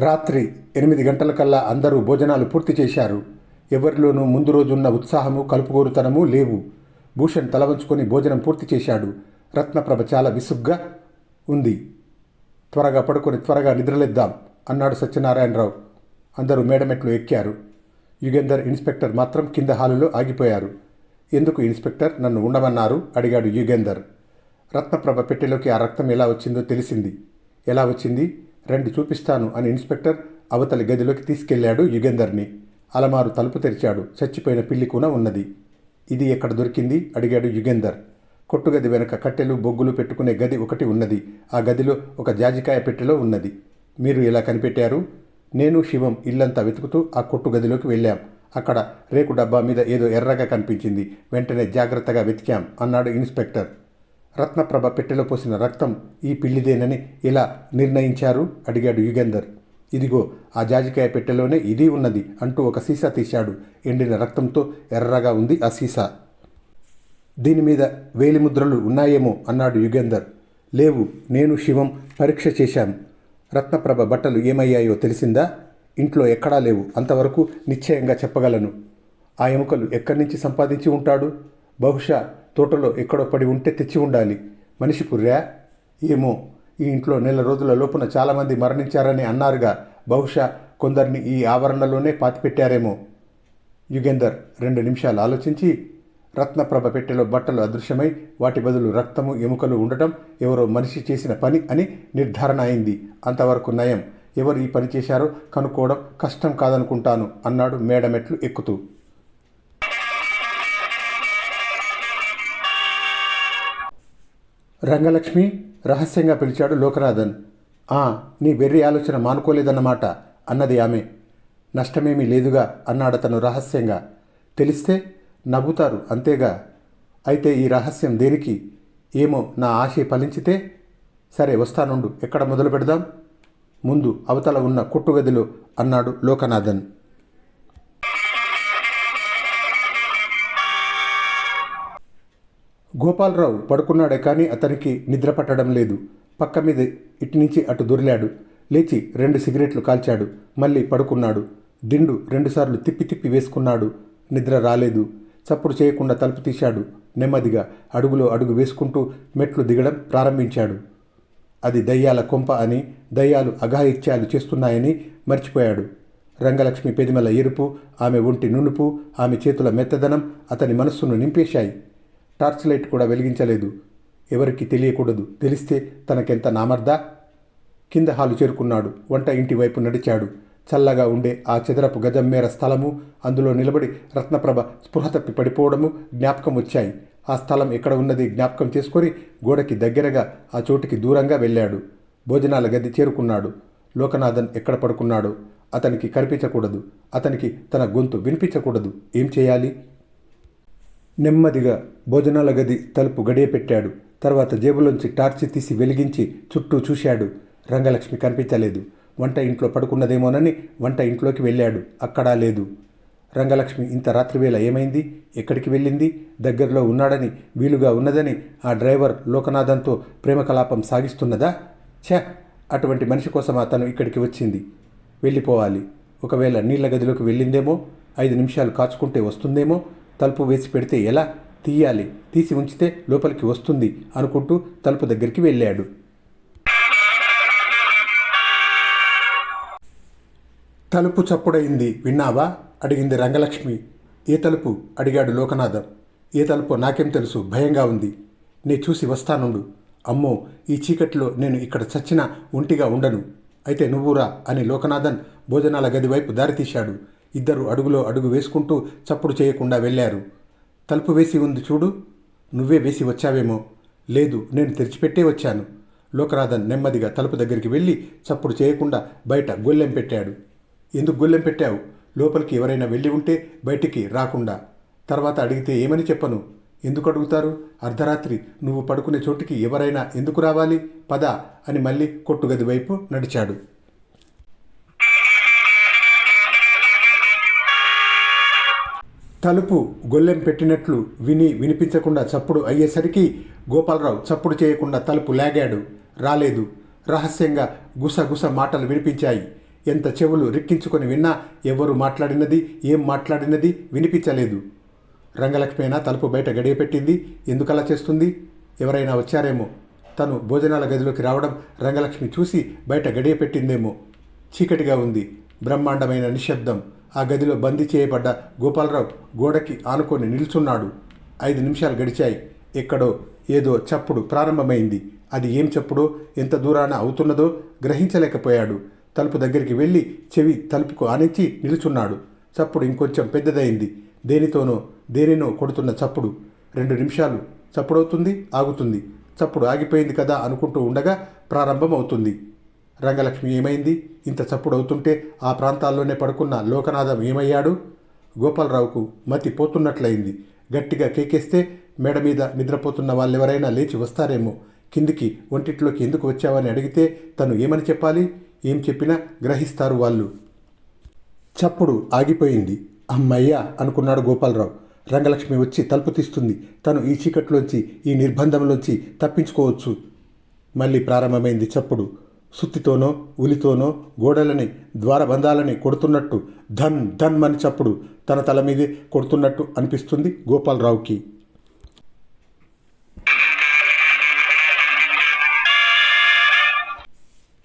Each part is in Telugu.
రాత్రి ఎనిమిది గంటలకల్లా అందరూ భోజనాలు పూర్తి చేశారు. ఎవరిలోనూ ముందు రోజున్న ఉత్సాహము కలుపుగోరుతనము లేవు. భూషణ్ తలవంచుకొని భోజనం పూర్తి చేశాడు. రత్నప్రభ చాలా విసుగ్గా ఉంది. త్వరగా పడుకొని త్వరగా నిద్రలేద్దాం అన్నాడు సత్యనారాయణరావు. అందరూ మేడమెట్లు ఎక్కారు. యుగేందర్ ఇన్స్పెక్టర్ మాత్రం కింద హాలులో ఆగిపోయారు. ఎందుకు ఇన్స్పెక్టర్? నన్ను ఉండమన్నారు అడిగాడు యుగేందర్. రత్నప్రభ పెట్టెలోకి ఆ రక్తం ఎలా వచ్చిందో తెలిసింది. ఎలా వచ్చింది? రండి చూపిస్తాను అని ఇన్స్పెక్టర్ అవతలి గదిలోకి తీసుకెళ్ళాడు యుగేందర్ని అలమారు తలుపు తెరిచాడు. చచ్చిపోయిన పిల్లి కూన ఉన్నది. ఇది ఎక్కడ దొరికింది? అడిగాడు యుగేందర్ కొట్టుగది వెనక కట్టెలు బొగ్గులు పెట్టుకునే గది ఒకటి ఉన్నది. ఆ గదిలో ఒక జాజికాయ పెట్టెలో ఉన్నది. మీరు ఎలా కనిపెట్టారు? నేను శివం ఇల్లంతా వెతుకుతూ ఆ కొట్టు గదిలోకి వెళ్ళాం. అక్కడ రేకు డబ్బా మీద ఏదో ఎర్రగా కనిపించింది. వెంటనే జాగ్రత్తగా వెతికాం అన్నాడు ఇన్స్పెక్టర్. రత్నప్రభ పెట్టెలో పోసిన రక్తం ఈ పిల్లిదేనని ఇలా నిర్ణయించారు? అడిగాడు యుగేందర్ ఇదిగో ఆ జాజికాయ పెట్టెలోనే ఇది ఉన్నది అంటూ ఒక సీసా తీశాడు. ఎండిన రక్తంతో ఎర్రగా ఉంది ఆ సీసా. దీని మీద వేలిముద్రలు ఉన్నాయేమో అన్నాడు యుగేందర్ లేవు నేను శివం పరీక్ష చేశాం. రత్నప్రభ బట్టలు ఏమయ్యాయో తెలిసిందా? ఇంట్లో ఎక్కడా లేవు అంతవరకు నిశ్చయంగా చెప్పగలను. ఆ ఎముకలు ఎక్కడి నుంచి సంపాదించి ఉంటాడు? బహుశా తోటలో ఎక్కడో పడి ఉంటే తెచ్చి ఉండాలి. మనిషి పుర్రా? ఏమో ఈ ఇంట్లో నెల రోజుల లోపున చాలామంది మరణించారని అన్నారుగా. బహుశా కొందరిని ఈ ఆవరణలోనే పాతిపెట్టారేమో. యుగేందర్ రెండు నిమిషాలు ఆలోచించి రత్నప్రభ పెట్టెలో బట్టలు అదృశ్యమై వాటి బదులు రక్తము ఎముకలు ఉండటం ఎవరో మనిషి చేసిన పని అని నిర్ధారణ అయింది. అంతవరకు నయం. ఎవరు ఈ పని చేశారో కనుక్కోవడం కష్టం కాదనుకుంటాను అన్నాడు మేడమెట్లు ఎక్కుతూ. రంగలక్ష్మి రహస్యంగా పిలిచాడు లోకనాథన్. ఆ నీ వెర్రి ఆలోచన మానుకోలేదన్నమాట అన్నది ఆమె. నష్టమేమీ లేదుగా అన్నాడతను రహస్యంగా. తెలిస్తే నవ్వుతారు అంతేగా. అయితే ఈ రహస్యం దేనికి? ఏమో నా ఆశ ఫలించితే? సరే వస్తానుండు ఎక్కడ మొదలు పెడదాం ముందు అవతల ఉన్న కొట్టుగదిలో అన్నాడు లోకనాథన్. గోపాలరావు పడుకున్నాడే కానీ అతనికి నిద్ర పట్టడం లేదు. పక్క మీద ఇటు నుంచి అటు దొరిలాడు. లేచి రెండు సిగరెట్లు కాల్చాడు. మళ్ళీ పడుకున్నాడు. దిండు రెండుసార్లు తిప్పి తిప్పి వేసుకున్నాడు. నిద్ర రాలేదు. చప్పుడు చేయకుండా తలుపు తీశాడు. నెమ్మదిగా అడుగులో అడుగు వేసుకుంటూ మెట్లు దిగడం ప్రారంభించాడు. అది దయ్యాల కొంప అని దయ్యాలు అఘాయిత్యాలు చేస్తున్నాయని మర్చిపోయాడు. రంగలక్ష్మి పెదిమల ఎరుపు ఆమె ఒంటి నునుపు ఆమె చేతుల మెత్తదనం అతని మనస్సును నింపేశాయి. టార్చ్ లైట్ కూడా వెలిగించలేదు. ఎవరికి తెలియకూడదు. తెలిస్తే తనకెంత నామర్దా? కింద హాలు చేరుకున్నాడు. వంట ఇంటి వైపు నడిచాడు. చల్లగా ఉండే ఆ చదరపు గజం మేర స్థలము అందులో నిలబడి రత్నప్రభ స్పృహ తప్పి పడిపోవడము జ్ఞాపకం వచ్చాయి. ఆ స్థలం ఎక్కడ ఉన్నది జ్ఞాపకం చేసుకొని గోడకి దగ్గరగా ఆ చోటికి దూరంగా వెళ్ళాడు. భోజనాల గది చేరుకున్నాడు. లోకనాథన్ ఎక్కడ పడుకున్నాడు అతనికి కనిపించకూడదు. అతనికి తన గొంతు వినిపించకూడదు. ఏం చేయాలి? నెమ్మదిగా భోజనాల గది తలుపు గడియపెట్టాడు. తర్వాత జేబులోంచి టార్చి తీసి వెలిగించి చుట్టూ చూశాడు. రంగలక్ష్మి కనిపించలేదు. వంట ఇంట్లో పడుకున్నదేమోనని వంట ఇంట్లోకి వెళ్ళాడు. అక్కడా లేదు. రంగలక్ష్మి ఇంత రాత్రివేళ ఏమైంది? ఎక్కడికి వెళ్ళింది? దగ్గరలో ఉన్నాడని వీలుగా ఉన్నదని ఆ డ్రైవర్ లోకనాథంతో ప్రేమ కలాపం సాగిస్తున్నదా? ఛ! అటువంటి మనిషి కోసం అతను ఇక్కడికి వచ్చింది? వెళ్ళిపోవాలి. ఒకవేళ నీళ్ళ గదిలోకి వెళ్ళిందేమో? ఐదు నిమిషాలు కాచుకుంటే వస్తుందేమో? తలుపు వేసి పెడితే ఎలా? తీయాలి. తీసి ఉంచితే లోపలికి వస్తుంది అనుకుంటూ తలుపు దగ్గరికి వెళ్ళాడు. తలుపు చప్పుడైంది విన్నావా? అడిగింది రంగలక్ష్మి. ఏ తలుపు? అడిగాడు లోకనాథం. ఏ తలుపు నాకేం తెలుసు. భయంగా ఉంది. నే చూసి వస్తానుండు. అమ్మో ఈ చీకటిలో నేను ఇక్కడ చచ్చినా ఒంటిగా ఉండను. అయితే నువ్వురా అని లోకనాథన్ భోజనాల గది వైపు దారితీశాడు. ఇద్దరు అడుగులో అడుగు వేసుకుంటూ చప్పుడు చేయకుండా వెళ్ళారు. తలుపు వేసి ఉంది చూడు. నువ్వే వేసి వచ్చావేమో. లేదు నేను తెరిచిపెట్టే వచ్చాను. లోకనాథన్ నెమ్మదిగా తలుపు దగ్గరికి వెళ్ళి చప్పుడు చేయకుండా బయట గొల్లెం పెట్టాడు. ఎందుకు గొల్లెం పెట్టావు? లోపలికి ఎవరైనా వెళ్ళి ఉంటే బయటికి రాకుండా. తర్వాత అడిగితే ఏమని చెప్పను? ఎందుకు అడుగుతారు? అర్ధరాత్రి నువ్వు పడుకునే చోటికి ఎవరైనా ఎందుకు రావాలి? పద అని మళ్ళీ కొట్టుగది వైపు నడిచాడు. తలుపు గొల్లెం పెట్టినట్లు విని వినిపించకుండా చప్పుడు అయ్యేసరికి గోపాలరావు చప్పుడు చేయకుండా తలుపు లాగాడు. రాలేదు. రహస్యంగా గుసగుస మాటలు వినిపించాయి. ఎంత చెవులు రిక్కించుకొని విన్నా ఎవరు మాట్లాడినది ఏం మాట్లాడినది వినిపించలేదు. రంగలక్ష్మైనా తలుపు బయట గడియ పెట్టింది ఎందుకలా చేస్తుంది? ఎవరైనా వచ్చారేమో. తను భోజనాల గదిలోకి రావడం రంగలక్ష్మి చూసి బయట గడియ పెట్టిందేమో చీకటిగా ఉంది. బ్రహ్మాండమైన నిశ్శబ్దం. ఆ గదిలో బందీ చేయబడ్డ గోపాలరావు గోడకి ఆనుకొని నిల్చున్నాడు. ఐదు నిమిషాలు గడిచాయి. ఎక్కడో ఏదో చప్పుడు ప్రారంభమైంది. అది ఏం చప్పుడో ఎంత దూరాన అవుతున్నదో గ్రహించలేకపోయాడు. తలుపు దగ్గరికి వెళ్ళి చెవి తలుపుకు ఆనించి నిలుచున్నాడు. చప్పుడు ఇంకొంచెం పెద్దదైంది. దేనితోనో దేనినో కొడుతున్న చప్పుడు. రెండు నిమిషాలు. చప్పుడవుతుంది ఆగుతుంది. చప్పుడు ఆగిపోయింది కదా అనుకుంటూ ఉండగా ప్రారంభమవుతుంది. రంగలక్ష్మి ఏమైంది? ఇంత చప్పుడు అవుతుంటే ఆ ప్రాంతాల్లోనే పడుకున్న లోకనాథం ఏమయ్యాడు? గోపాలరావుకు మతి పోతున్నట్లయింది. గట్టిగా కేకేస్తే మేడ మీద నిద్రపోతున్న వాళ్ళెవరైనా లేచి వస్తారేమో. కిందికి ఒంటిట్లోకి ఎందుకు వచ్చావని అడిగితే తను ఏమని చెప్పాలి? ఏం చెప్పినా గ్రహిస్తారు వాళ్ళు. చప్పుడు ఆగిపోయింది. అమ్మయ్యా అనుకున్నాడు గోపాలరావు. రంగలక్ష్మి వచ్చి తలుపు తీస్తుంది. తను ఈ చీకట్లోంచి ఈ నిర్బంధంలోంచి తప్పించుకోవచ్చు. మళ్ళీ ప్రారంభమైంది చప్పుడు. సుత్తితోనో ఉలితోనో గోడలని ద్వారబంధాలని కొడుతున్నట్టు ధన్ ధన్ అని చప్పుడు తన తల మీదే కొడుతున్నట్టు అనిపిస్తుంది గోపాలరావుకి.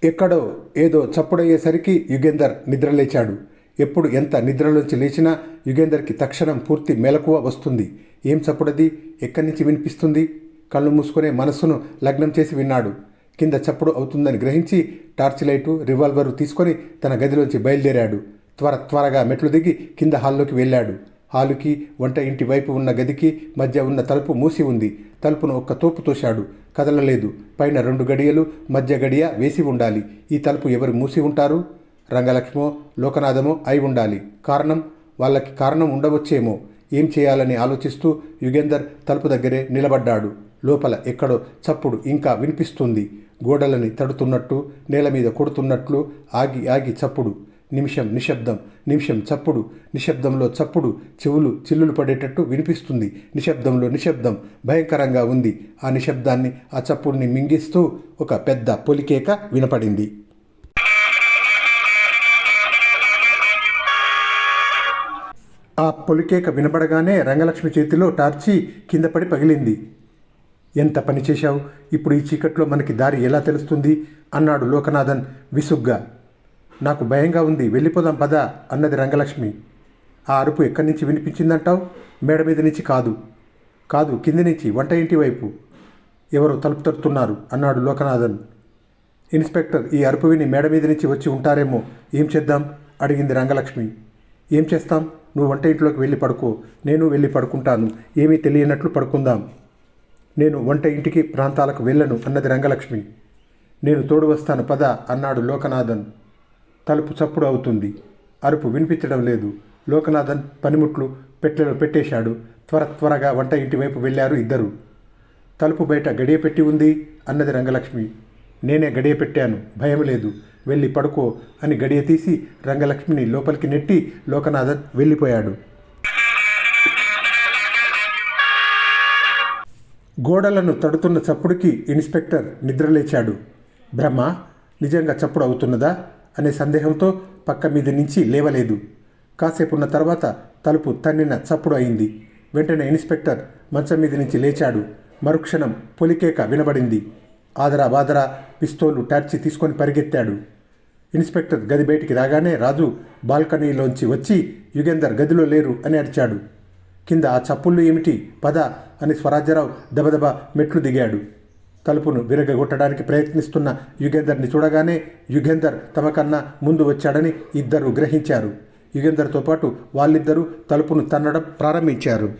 ఎక్కడో ఏదో చప్పుడయ్యేసరికి యుగేందర్ నిద్రలేచాడు. ఎప్పుడు ఎంత నిద్రలోంచి లేచినా యుగేందర్కి తక్షణం పూర్తి మెలకువ వస్తుంది. ఏం చప్పుడది? ఎక్కడి నుంచి వినిపిస్తుంది? కళ్ళు మూసుకునే మనస్సును లగ్నం చేసి విన్నాడు. కింద చప్పుడు అవుతుందని గ్రహించి టార్చ్ లైటు రివాల్వరు తీసుకొని తన గదిలోంచి బయలుదేరాడు. త్వర త్వరగా మెట్లు దిగి కింద హాల్లోకి వెళ్ళాడు. హాలుకి వంట ఇంటి వైపు ఉన్న గదికి మధ్య ఉన్న తలుపు మూసి ఉంది. తలుపును ఒక్క తోపు తోశాడు. కదలలేదు. పైన రెండు గడియలు మధ్య గడియ వేసి ఉండాలి. ఈ తలుపు ఎవరు మూసి ఉంటారు? రంగలక్ష్మో లోకనాథమో అయి ఉండాలి. కారణం? వాళ్ళకి కారణం ఉండవచ్చేమో. ఏం చేయాలని ఆలోచిస్తూ యుగేందర్ తలుపు దగ్గరే నిలబడ్డాడు. లోపల ఎక్కడో చప్పుడు ఇంకా వినిపిస్తుంది. గోడలని తడుతున్నట్టు నేల మీద కొడుతున్నట్లు ఆగి ఆగి చప్పుడు. నిమిషం నిశ్శబ్దం నిమిషం చప్పుడు. నిశ్శబ్దంలో చప్పుడు చెవులు చిల్లులు పడేటట్టు వినిపిస్తుంది. నిశ్శబ్దంలో నిశ్శబ్దం భయంకరంగా ఉంది. ఆ నిశ్శబ్దాన్ని ఆ చప్పుడిని మింగిస్తూ ఒక పెద్ద పొలికేక వినపడింది. ఆ పొలికేక వినపడగానే రంగలక్ష్మి చేతిలో టార్చి కింద పడి పగిలింది. ఎంత పని చేశావు? ఇప్పుడు ఈ చీకట్లో మనకి దారి ఎలా తెలుస్తుంది? అన్నాడు లోకనాథన్ విసుగ్గా. నాకు భయంగా ఉంది. వెళ్ళిపోదాం పద అన్నది రంగలక్ష్మి. ఆ అరుపు ఎక్కడి నుంచి వినిపించిందంటావు? మేడ మీద నుంచి కాదు. కాదు కింది నుంచి వంట ఇంటి వైపు. ఎవరో తలుపు తడుతున్నారు అన్నాడు లోకనాథన్. ఇన్స్పెక్టర్ ఈ అరుపు విని మేడ మీద నుంచి వచ్చి ఉంటారేమో? ఏం చేద్దాం? అడిగింది రంగలక్ష్మి. ఏం చేస్తాం? నువ్వు వంట ఇంట్లోకి వెళ్ళి పడుకో. నేను వెళ్ళి పడుకుంటాను. ఏమీ తెలియనట్లు పడుకుందాం. నేను వంట ఇంటికి ప్రాంతాలకు వెళ్ళను అన్నది రంగలక్ష్మి. నేను తోడు వస్తాను పద అన్నాడు లోకనాథన్. తలుపు చప్పుడు అవుతుంది. అరుపు వినిపించడం లేదు. లోకనాథన్ పనిముట్లు పెట్టెలో పెట్టేశాడు. త్వర త్వరగా వంట ఇంటి వైపు వెళ్ళారు ఇద్దరు. తలుపు బయట గడియ పెట్టి ఉంది? అన్నది రంగలక్ష్మి. నేనే గడియ పెట్టాను. భయం లేదు. వెళ్ళి పడుకో అని గడియ తీసి రంగలక్ష్మిని లోపలికి నెట్టి లోకనాథన్ వెళ్ళిపోయాడు. గోడలను తడుతున్న చప్పుడుకి ఇన్స్పెక్టర్ నిద్రలేచాడు. బ్రహ్మ నిజంగా చప్పుడు అవుతున్నదా? అనే సందేహంతో పక్క మీద నుంచి లేవలేదు. కాసేపున్న తర్వాత తలుపు తన్నిన చప్పుడు అయింది. వెంటనే ఇన్స్పెక్టర్ మంచం మీద నుంచి లేచాడు. మరుక్షణం పొలికేక వినబడింది. ఆదరా బాదరా పిస్తోలు టార్చి తీసుకొని పరిగెత్తాడు. ఇన్స్పెక్టర్ గది బయటికి రాగానే రాజు బాల్కనీలోంచి వచ్చి యుగేందర్ గదిలో లేరు అని అరిచాడు. కింద ఆ చప్పుళ్ళు ఏమిటి? పద అని స్వరాజ్యరావు దబదబ మెట్లు దిగాడు. తలుపును విరగగొట్టడానికి ప్రయత్నిస్తున్న యుగేందర్ని చూడగానే యుగేందర్ తమకన్నా ముందు వచ్చాడని ఇద్దరు గ్రహించారు. యుగేందర్తో పాటు వాళ్ళిద్దరూ తలుపును తన్నడం ప్రారంభించారు.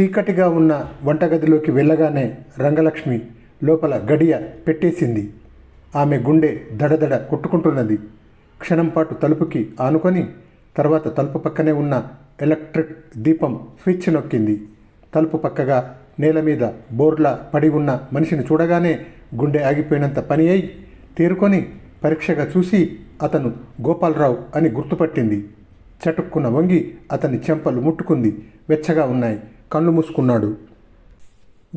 చీకటిగా ఉన్న వంటగదిలోకి వెళ్ళగానే రంగలక్ష్మి లోపల గడియ పెట్టేసింది. ఆమె గుండె దడదడ కొట్టుకుంటున్నది. క్షణం పాటు తలుపుకి ఆనుకొని తర్వాత తలుపు పక్కనే ఉన్న ఎలక్ట్రిక్ దీపం స్విచ్ నొక్కింది. తలుపు పక్కగా నేల మీద బోర్లా పడి ఉన్న మనిషిని చూడగానే గుండె ఆగిపోయినంత పని అయి తేరుకొని పరీక్షగా చూసి అతను గోపాలరావు అని గుర్తుపట్టింది. చటుక్కున వంగి అతని చెంపలు ముట్టుకుంది. వెచ్చగా ఉన్నాయి. కళ్ళు మూసుకున్నాడు.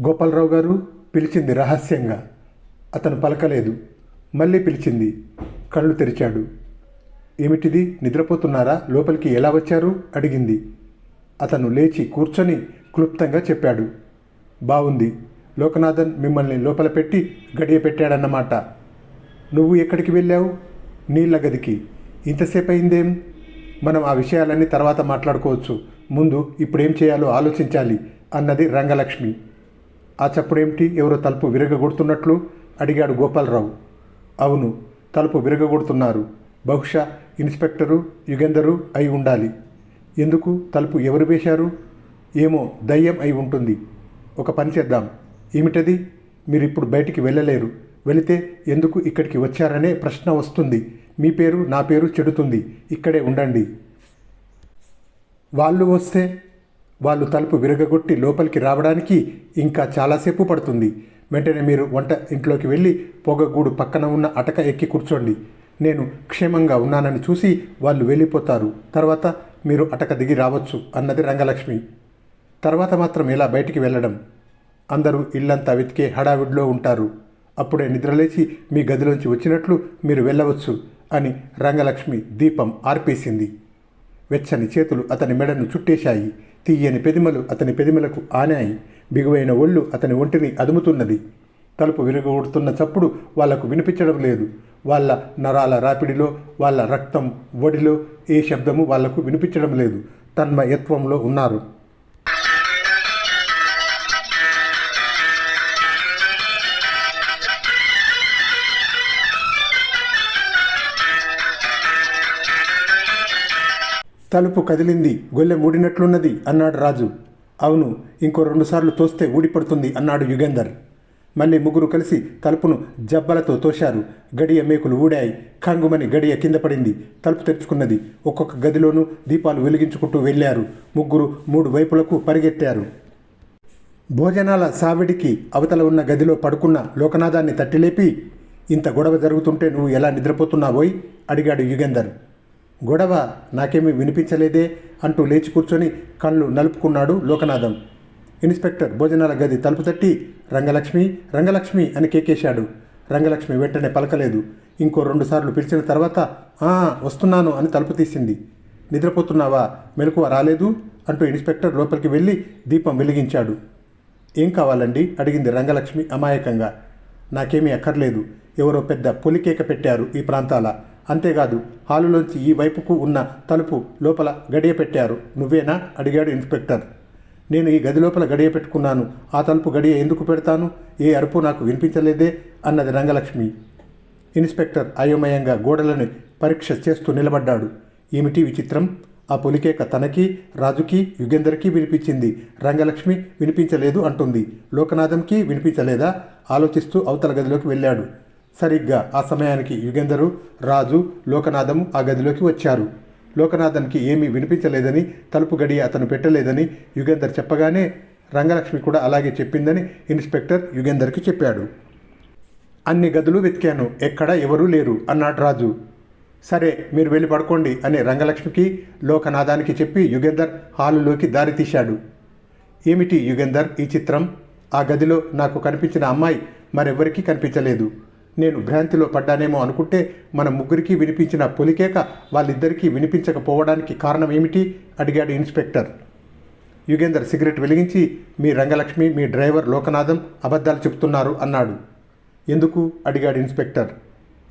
గోపాలరావు గారు పిలిచింది రహస్యంగా. అతను పలకలేదు. మళ్ళీ పిలిచింది. కళ్ళు తెరిచాడు. ఏమిటిది? నిద్రపోతున్నారా? లోపలికి ఎలా వచ్చారు? అడిగింది. అతను లేచి కూర్చొని క్లుప్తంగా చెప్పాడు. బాగుంది లోకనాథన్ మిమ్మల్ని లోపల పెట్టి గడియ పెట్టాడన్నమాట. నువ్వు ఎక్కడికి వెళ్ళావు? నీళ్ళ గదికి ఇంతసేపు అయిందేం మనం ఆ విషయాలన్నీ తర్వాత మాట్లాడుకోవచ్చు. ముందు ఇప్పుడేం చేయాలో ఆలోచించాలి అన్నది రంగలక్ష్మి. ఆ చప్పుడేమిటి? ఎవరో తలుపు విరగగొడుతున్నట్లు అడిగాడు గోపాలరావు. అవును తలుపు విరగగొడుతున్నారు. బహుశా ఇన్స్పెక్టరు యుగంధరు అయి ఉండాలి. ఎందుకు తలుపు ఎవరు వేశారు? ఏమో దయ్యం అయి ఉంటుంది. ఒక పని చేద్దాం. ఏమిటది? మీరు ఇప్పుడు బయటికి వెళ్ళలేరు. వెళితే ఎందుకు ఇక్కడికి వచ్చారనే ప్రశ్న వస్తుంది. మీ పేరు నా పేరు చెడుతుంది. ఇక్కడే ఉండండి. వాళ్ళు వస్తే వాళ్ళు తలుపు విరగగొట్టి లోపలికి రావడానికి ఇంకా చాలాసేపు పడుతుంది. వెంటనే మీరు వంట ఇంట్లోకి వెళ్ళి పొగగూడు పక్కన ఉన్న అటక ఎక్కి కూర్చోండి. నేను క్షేమంగా ఉన్నానని చూసి వాళ్ళు వెళ్ళిపోతారు. తర్వాత మీరు అటక దిగి రావచ్చు అన్నది రంగలక్ష్మి. తర్వాత మాత్రం ఇలా బయటికి వెళ్ళడం. అందరూ ఇల్లంతా వెతికే హడావిడిలో ఉంటారు. అప్పుడే నిద్రలేచి మీ గదిలోంచి వచ్చినట్లు మీరు వెళ్ళవచ్చు అని రంగలక్ష్మి దీపం ఆర్పేసింది. వెచ్చని చేతులు అతని మెడను చుట్టేశాయి. తీయని పెదిమలు అతని పెదిమలకు ఆనాయి. బిగువైన ఒళ్ళు అతని ఒంటిని అదుముతున్నది. తలుపు విరగొడుతున్న చప్పుడు వాళ్ళకు వినిపించడం లేదు. వాళ్ళ నరాల రాపిడిలో వాళ్ళ రక్తం ఒడిలో ఏ శబ్దము వాళ్ళకు వినిపించడం లేదు. తన్మయత్వంలో ఉన్నారు. తలుపు కదిలింది. గొల్లె మూడినట్లున్నది అన్నాడు రాజు. అవును ఇంకో రెండుసార్లు తోస్తే ఊడిపడుతుంది అన్నాడు యుగేందర్ మళ్ళీ ముగ్గురు కలిసి తలుపును జబ్బలతో తోశారు. గడియ మేకులు ఊడాయి. కంగుమని గడియ కింద పడింది. తలుపు తెరుచుకున్నది. ఒక్కొక్క గదిలోనూ దీపాలు వెలిగించుకుంటూ వెళ్ళారు. ముగ్గురు మూడు వైపులకు పరిగెత్తారు. భోజనాల సావిడికి అవతల ఉన్న గదిలో పడుకున్న లోకనాథాన్ని తట్టిలేపి ఇంత గొడవ జరుగుతుంటే నువ్వు ఎలా నిద్రపోతున్నావోయ్? అడిగాడు యుగేందర్ గొడవ నాకేమీ వినిపించలేదే అంటూ లేచి కూర్చొని కళ్ళు నలుపుకున్నాడు లోకనాథం. ఇన్స్పెక్టర్ భోజనాల గది తలుపు తట్టి రంగలక్ష్మి రంగలక్ష్మి అని కేకేశాడు. రంగలక్ష్మి వెంటనే పలకలేదు. ఇంకో రెండుసార్లు పిలిచిన తర్వాత "ఆ, వస్తున్నాను అని తలుపు తీసింది. నిద్రపోతున్నావా? మెలకువ రాలేదు? అంటూ ఇన్స్పెక్టర్ లోపలికి వెళ్ళి దీపం వెలిగించాడు. ఏం కావాలండి? అడిగింది రంగలక్ష్మి అమాయకంగా. నాకేమీ అక్కర్లేదు. ఎవరో పెద్ద పొలికేక పెట్టారు ఈ ప్రాంతాల. అంతేకాదు హాలులోంచి ఈ వైపుకు ఉన్న తలుపు లోపల గడియ పెట్టారు. నువ్వేనా? అడిగాడు ఇన్స్పెక్టర్. నేను ఈ గది లోపల గడియ పెట్టుకున్నాను. ఆ తలుపు గడియ ఎందుకు పెడతాను? ఏ అరుపు నాకు వినిపించలేదే? అన్నది రంగలక్ష్మి. ఇన్స్పెక్టర్ అయోమయంగా గోడలను పరీక్ష చేస్తూ నిలబడ్డాడు. ఏమిటి విచిత్రం? ఆ పొలికేక తనకి రాజుకి యుగేందర్కి వినిపించింది. రంగలక్ష్మి వినిపించలేదు అంటుంది. లోకనాథంకి వినిపించలేదా? ఆలోచిస్తూ అవతల గదిలోకి వెళ్ళాడు. సరిగ్గా ఆ సమయానికి యుగేందరు రాజు లోకనాథము ఆ గదిలోకి వచ్చారు. లోకనాథన్కి ఏమీ వినిపించలేదని తలుపు గడియ అతను పెట్టలేదని యుగేందర్ చెప్పగానే రంగలక్ష్మి కూడా అలాగే చెప్పిందని ఇన్స్పెక్టర్ యుగేందర్కి చెప్పాడు. అన్ని గదులు వెతికాను ఎక్కడ ఎవరూ లేరు అన్నాడు రాజు. సరే మీరు వెళ్ళి పడుకోండి అని రంగలక్ష్మికి లోకనాథానికి చెప్పి యుగేందర్ హాలులోకి దారి తీశాడు. ఏమిటి యుగేందర్ ఈ చిత్రం? ఆ గదిలో నాకు కనిపించిన అమ్మాయి మరెవ్వరికీ కనిపించలేదు. నేను భ్రాంతిలో పడ్డానేమో అనుకుంటే మన ముగ్గురికి వినిపించిన పొలికేక వాళ్ళిద్దరికీ వినిపించకపోవడానికి కారణం ఏమిటి? అడిగాడు ఇన్స్పెక్టర్. యుగేందర్ సిగరెట్ వెలిగించి మీ రంగలక్ష్మి మీ డ్రైవర్ లోకనాథం అబద్ధాలు చెప్తున్నారు అన్నాడు. ఎందుకు? అడిగాడు ఇన్స్పెక్టర్.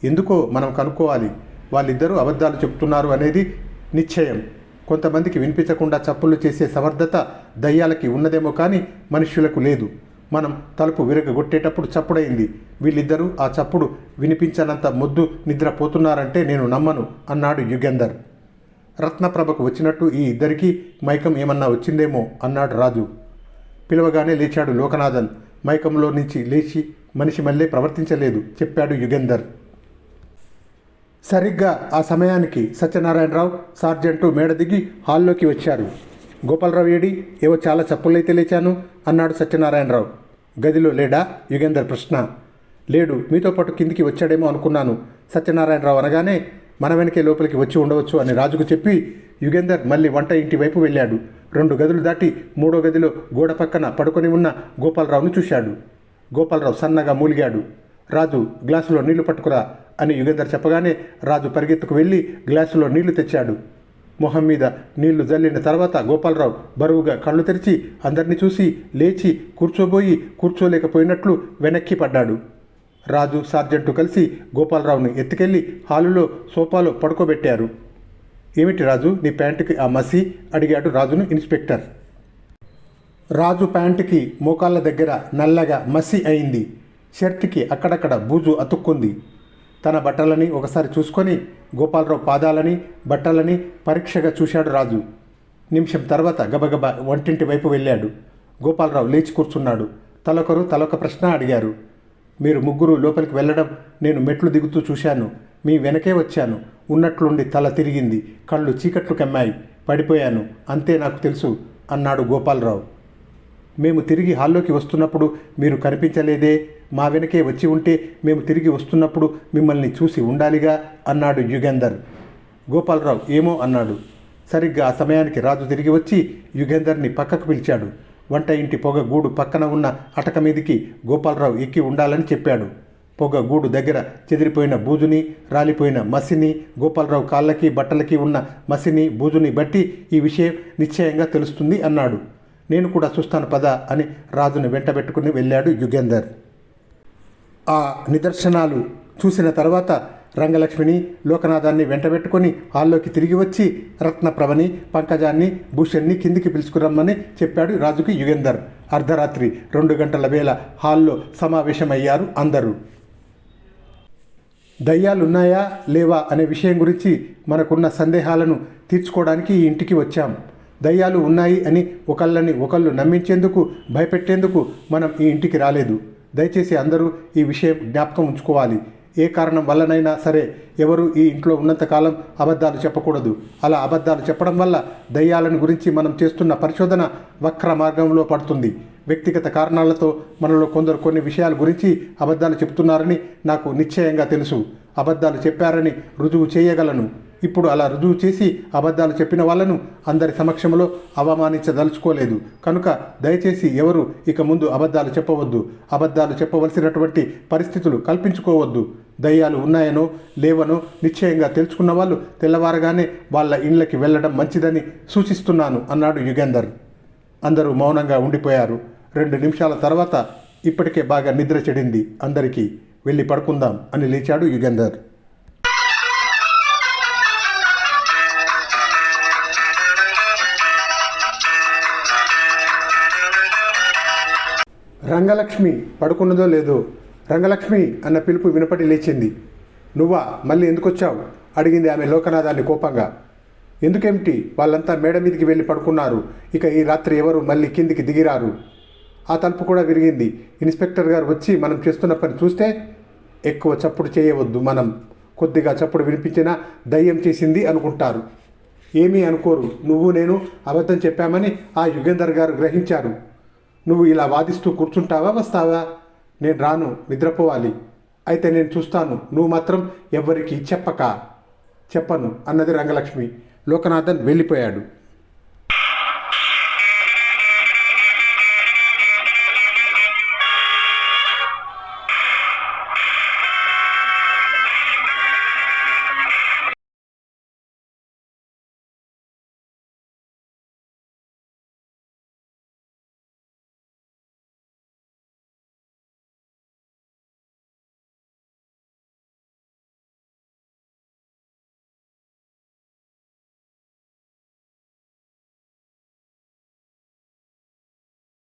ఎందుకో మనం కనుక్కోవాలి. వాళ్ళిద్దరూ అబద్ధాలు చెప్తున్నారు అనేది నిశ్చయం. కొంతమందికి వినిపించకుండా చప్పులు చేసే సమర్థత దయ్యాలకి ఉన్నదేమో కానీ మనుష్యులకు లేదు. మనం తలుపు విరగగొట్టేటప్పుడు చప్పుడైంది. వీళ్ళిద్దరూ ఆ చప్పుడు వినిపించనంత మొద్దు నిద్రపోతున్నారంటే నేను నమ్మను అన్నాడు యుగేందర్. రత్నప్రభకు వచ్చినట్టు ఈ ఇద్దరికీ మైకం ఏమన్నా వచ్చిందేమో అన్నాడు రాజు. పిలవగానే లేచాడు లోకనాథన్. మైకంలో నుంచి లేచి మనిషి మళ్ళీ ప్రవర్తించలేదు చెప్పాడు యుగేందర్. సరిగ్గా ఆ సమయానికి సత్యనారాయణరావు సార్జెంటు మేడ దిగి హాల్లోకి వచ్చారు. గోపాలరావు ఏడి ఏవో చాలా చప్పులైతే లేచాను అన్నాడు సత్యనారాయణరావు. గదిలో లేడా? యుగేందర్ ప్రశ్న. లేడు మీతో పాటు కిందికి వచ్చాడేమో అనుకున్నాను. సత్యనారాయణరావు అనగానే మన వెనకే లోపలికి వచ్చి ఉండవచ్చు అని రాజుకు చెప్పి యుగేందర్ మళ్ళీ వంట ఇంటి వైపు వెళ్ళాడు. రెండు గదులు దాటి మూడో గదిలో గోడ పక్కన పడుకొని ఉన్న గోపాలరావును చూశాడు. గోపాలరావు సన్నగా మూలిగాడు. రాజు గ్లాసులో నీళ్ళు పట్టుకురా అని యుగేందర్ చెప్పగానే రాజు పరిగెత్తుకు వెళ్ళి గ్లాసులో నీళ్ళు తెచ్చాడు. మొహం మీద నీళ్ళు జల్లిన తర్వాత గోపాలరావు బరువుగా కళ్ళు తెరిచి అందరినీ చూసి లేచి కూర్చోబోయి కూర్చోలేకపోయినట్లు వెనక్కి పడ్డాడు. రాజు సార్జెంటు కలిసి గోపాలరావును ఎత్తుకెళ్ళి హాలులో సోఫాలో పడుకోబెట్టారు. ఏమిటి రాజు నీ ప్యాంటుకి ఆ మసి? అడిగాడు రాజును ఇన్స్పెక్టర్. రాజు ప్యాంటుకి మోకాళ్ళ దగ్గర నల్లగా మసి అయింది. షర్ట్కి అక్కడక్కడ బూజు అతుక్కుంది. తన బట్టలని ఒకసారి చూసుకొని గోపాలరావు పాదాలని బట్టలని పరీక్షగా చూశాడు రాజు. నిమిషం తర్వాత గబగబా వంటింటి వైపు వెళ్ళాడు. గోపాలరావు లేచి కూర్చున్నాడు. తలొకరు తలొక ప్రశ్న అడిగారు. మీరు ముగ్గురు లోపలికి వెళ్ళడం నేను మెట్లు దిగుతూ చూశాను. మీ వెనకే వచ్చాను. ఉన్నట్లుండి తల తిరిగింది. కళ్ళు చీకట్లు కమ్మాయి. పడిపోయాను. అంతే నాకు తెలుసు అన్నాడు గోపాలరావు. మేము తిరిగి హాల్లోకి వస్తున్నప్పుడు మీరు కనిపించలేదే. మా వెనకే వచ్చి ఉంటే మేము తిరిగి వస్తున్నప్పుడు మిమ్మల్ని చూసి ఉండాలిగా అన్నాడు యుగేందర్. గోపాలరావు ఏమో అన్నాడు. సరిగ్గా ఆ సమయానికి రాజు తిరిగి వచ్చి యుగేందర్ని పక్కకు పిలిచాడు. వంట ఇంటి పొగ గూడు పక్కన ఉన్న అటక మీదికి గోపాలరావు ఎక్కి ఉండాలని చెప్పాడు. పొగ గూడు దగ్గర చెదిరిపోయిన బూజుని రాలిపోయిన మసిని గోపాలరావు కాళ్ళకి బట్టలకి ఉన్న మసిని బూజుని బట్టి ఈ విషయం నిశ్చయంగా తెలుస్తుంది అన్నాడు. నేను కూడా చూస్తాను పద అని రాజుని వెంటబెట్టుకుని వెళ్ళాడు యుగేందర్. ఆ నిదర్శనాలు చూసిన తర్వాత రంగలక్ష్మిని లోకనాథాన్ని వెంటబెట్టుకొని హాల్లోకి తిరిగి వచ్చి రత్నప్రభని పంకజాన్ని భూషణ్ని కిందికి పిలుచుకురమ్మని చెప్పాడు రాజుకి యుగేందర్. అర్ధరాత్రి రెండు గంటల వేళ హాల్లో సమావేశమయ్యారు అందరూ. దయ్యాలున్నాయా లేవా అనే విషయం గురించి మనకున్న సందేహాలను తీర్చుకోవడానికి ఈ ఇంటికి వచ్చాం. దయ్యాలు ఉన్నాయి అని ఒకళ్ళని ఒకళ్ళు నమ్మించేందుకు భయపెట్టేందుకు మనం ఈ ఇంటికి రాలేదు. దయచేసి అందరూ ఈ విషయం జ్ఞాపకం ఉంచుకోవాలి. ఏ కారణం వల్లనైనా సరే ఎవరు ఈ ఇంట్లో ఉన్నంతకాలం అబద్ధాలు చెప్పకూడదు. అలా అబద్ధాలు చెప్పడం వల్ల దయ్యాలను గురించి మనం చేస్తున్న పరిశోధన వక్ర మార్గంలో పడుతుంది. వ్యక్తిగత కారణాలతో మనలో కొందరు కొన్ని విషయాల గురించి అబద్ధాలు చెప్తున్నారని నాకు నిశ్చయంగా తెలుసు. అబద్ధాలు చెప్పారని రుజువు చేయగలను. ఇప్పుడు అలా రుజువు చేసి అబద్ధాలు చెప్పిన వాళ్ళను అందరి సమక్షంలో అవమానించదలుచుకోలేదు. కనుక దయచేసి ఎవరు ఇక ముందు అబద్ధాలు చెప్పవద్దు. అబద్ధాలు చెప్పవలసినటువంటి పరిస్థితులు కల్పించుకోవద్దు. దయ్యాలు ఉన్నాయనో లేవనో నిశ్చయంగా తెలుసుకున్న వాళ్ళు తెల్లవారగానే వాళ్ళ ఇండ్లకి వెళ్ళడం మంచిదని సూచిస్తున్నాను అన్నాడు యుగేందర్. అందరూ మౌనంగా ఉండిపోయారు. రెండు నిమిషాల తర్వాత ఇప్పటికే బాగా నిద్ర చెడింది అందరికీ. వెళ్ళి పడుకుందాం అని లేచాడు యుగేందర్. రంగలక్ష్మి పడుకున్నదో లేదో రంగలక్ష్మి అన్న పిలుపు వినపడి లేచింది. నువ్వా? మళ్ళీ ఎందుకు వచ్చావు అడిగింది ఆమె లోకనాథాన్ని కోపంగా. ఎందుకేమిటి? వాళ్ళంతా మేడ మీదకి వెళ్ళి పడుకున్నారు. ఇక ఈ రాత్రి ఎవరు మళ్ళీ కిందికి దిగిరారు? ఆ తలుపు కూడా విరిగింది. ఇన్స్పెక్టర్ గారు వచ్చి మనం చేస్తున్న పని చూస్తే ఎక్కువ చప్పుడు చేయవద్దు మనం. కొద్దిగా చప్పుడు వినిపించినా దయ్యం చేసింది అనుకుంటారు. ఏమీ అనుకోరు. నువ్వు నేను అబద్ధం చెప్పామని ఆ యుగేందర్ గారు గ్రహించారు. నువ్వు ఇలా వాదిస్తూ కూర్చుంటావా వస్తావా? నేను రాను నిద్రపోవాలి. అయితే నేను చూస్తాను నువ్వు మాత్రం ఎవ్వరికీ చెప్పక. చెప్పను అన్నది రంగలక్ష్మి. లోకనాథన్ వెళ్ళిపోయాడు.